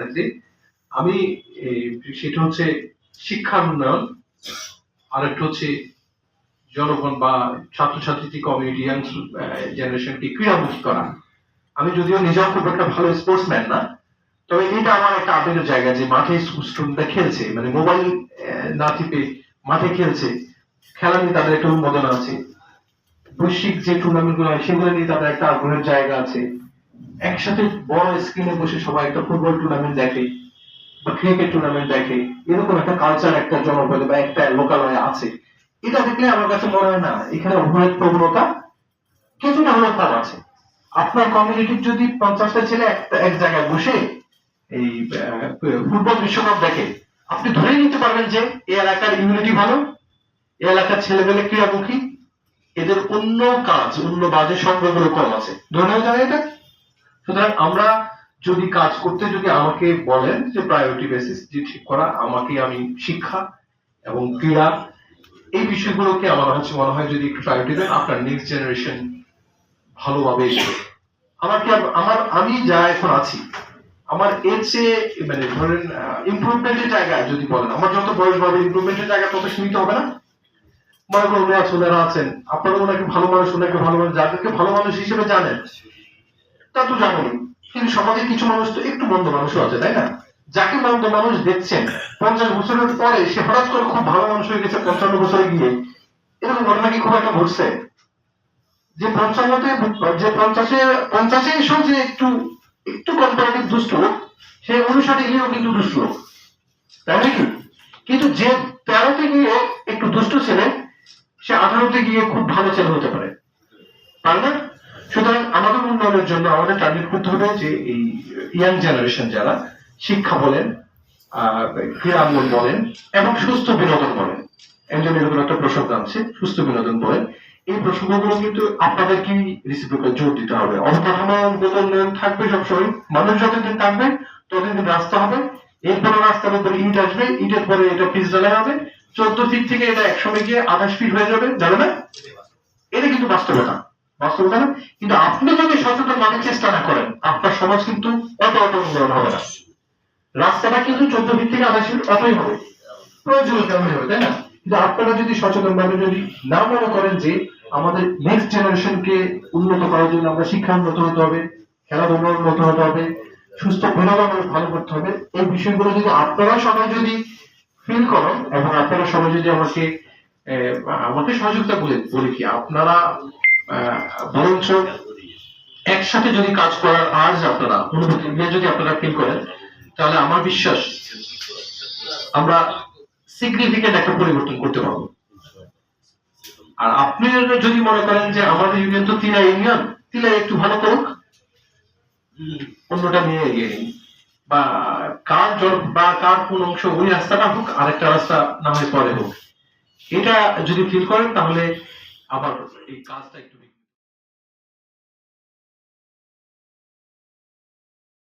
ক্ষেত্রে আমি সেটা হচ্ছে শিক্ষার উন্নয়ন, আরেকটা হচ্ছে জনগণ বা ছাত্রছাত্রী কমিউনিটি ইয়াং জেনারেশনকে ক্রীড়ামুখী করা। আমি যদিও নিজেও খুব একটা ভালো স্পোর্টসম্যান না, তবে এটা আমার একটা আবেগের জায়গা যে মাঠে স্টুডেন্টরা খেলছে মানে মোবাইল না টিপে মাঠে খেলছে খেলা নিয়ে তাদের একটা উন্মাদনা আছে। বৈশ্বিক যে টুর্নামেন্টগুলো হয়, সেগুলো নিয়ে তাদের একটা আগ্রহের জায়গা আছে। একসাথে বড় স্ক্রিনে বসে সবাই একটা ফুটবল টুর্নামেন্ট দেখে, বা ক্রিকেট টুর্নামেন্ট দেখে, এরকম একটা কালচার একটা জনপদে বা একটা লোকালয়ে আছে। এটা দেখলে আমার কাছে মনে হয় না, এখানে অভিনয় প্রবণতা কিছুটা হলেও কম আছে। আপনার কমিউনিটির যদি পঞ্চাশটা ছেলে একটা, এক জায়গায় বসে এই ফুটবল বিশ্বকাপ দেখে, আপনি ধরেই নিতে পারবেন যে এই এলাকার ইমিউনিটি ভালো এই এলাকার ছেলেমেলে ক্রীড়ামুখী, এদের অন্য কাজ, অন্য বাজে সংগ্রহগুলো কম আছে। ধরে নেওয়া যায় এটা? সুতরাং আমরা যদি কাজ করতে যদি আমাকে বলেন যে প্রায়োরিটি বেসিস যে ঠিক করা, আমাকে আমি শিক্ষা এবং ক্রীড়া এই বিষয়গুলোকে আমার হচ্ছে মনে হয় যদি একটু প্রায়োরিটি দেন, আপনার নেক্সট জেনারেশন ভালোভাবে এগোবে। আমার আমি যা এখন আছি, আমার এর চেয়ে মানে ধরেন ইমপ্রুভমেন্টের জায়গায় যদি বলেন, আমার যত বয়স বাড়বে ইমপ্রুভমেন্টের জায়গা তত সীমিত হবে না মনে করুন ওনারা আছেন আপনারা ওনাকে ভালো মানুষ, ওনাকে ভালো মানুষ, যাদেরকে ভালো মানুষ হিসেবে জানেন তা তো জানেন কিন্তু সমাজে কিছু মানুষ তো একটু মন্দ মানুষও আছে, তাই না? যাকে মন্দ মানুষ দেখছেন, পঞ্চাশ বছরের পরে সে হঠাৎ করে খুব ভালো মানুষ হয়ে গেছে পঞ্চান্ন বছরে গিয়ে, এরকম ঘটনা কি খুব একটা ঘটছে? যে পঞ্চান্নতে, যে পঞ্চাশে পঞ্চাশে এসেও যে একটু একটু কম্পারেটিভ দুষ্ট সে অনুষদে গিয়েও কিন্তু দুষ্ট। তাই নাকি কিন্তু যে তেরোতে গিয়ে একটু দুষ্ট ছেলে, সে আঠারোতে গিয়ে খুব ভালো ছেলে হতে পারে। পারে না সুতরাং উন্নয়নের জন্য আমাদের টার্গেট করতে হবে যে এই ইয়াং জেনারেশন যারা শিক্ষা বলেন ক্রীড়াঙ্গন বলেন এবং সুস্থ বিনোদন বলেন। একজন এরকম একটা প্রসঙ্গ আছে সুস্থ বিনোদন বলেন। এই প্রসঙ্গগুলো কিন্তু আপনাদেরকেই রিসিপ্রোকাল জোর দিতে হবে। অবকাঠামোগত উন্নয়ন থাকবে সবসময়। মানুষ যতদিন থাকবে, ততদিন রাস্তা হবে। এরপরে রাস্তার উপরে ইট আসবে, ইটের পরে এটা পিচ ঢালাই হবে। চোদ্দ ফিট থেকে এটা একসময় গিয়ে আঠাশ ফিট হয়ে যাবে, জানো না? এটা কিন্তু বাস্তবতা। বাস্তবতা কিন্তু আপনি যদি সচেতন ভাবে চেষ্টা না করেন, আপনার সমাজ কিন্তু অত অত উন্নয়ন হবে না। রাস্তাটা কিন্তু চোদ্দ আঠাশ ফিট অতই হবে। প্রয়োজনীয় তেমনই হবে, তাই না? কিন্তু আপনারা যদি সচেতন ভাবে যদি না মনে করেন যে আমাদের নেক্সট জেনারেশনকে উন্নত করার জন্য আমরা শিক্ষা উন্নত হতে হবে, খেলাধুলা উন্নত হতে হবে, সুস্থ বিনোদন ভালো করতে হবে, এই বিষয়গুলো যদি আপনারা সবাই যদি ফিল করেন এবং আপনারা সবাই যদি আমাকে আমাকে সহযোগিতা বলে বলি কি আপনারা বরঞ্চ একসাথে যদি কাজ করার আজ আপনারা, অনুভূতি নিয়ে যদি আপনারা ফিল করেন, তাহলে আমার বিশ্বাস আমরা সিগনিফিকেন্ট একটা পরিবর্তন করতে পারব। আর আপনি যদি মনে করেন যে আমাদের ইউনিয়ন তো তিলা ইউনিয়ন তিলা একটু ভালো করুক, অন্যটা নিয়ে এগিয়ে নিন। বা কার জন- বা কার কোন অংশ ওই রাস্তাটা হোক, আরেকটা রাস্তা না হয় পরে হোক। এটা যদি ফিল করেন, তাহলে আবার এই কাজটা একটু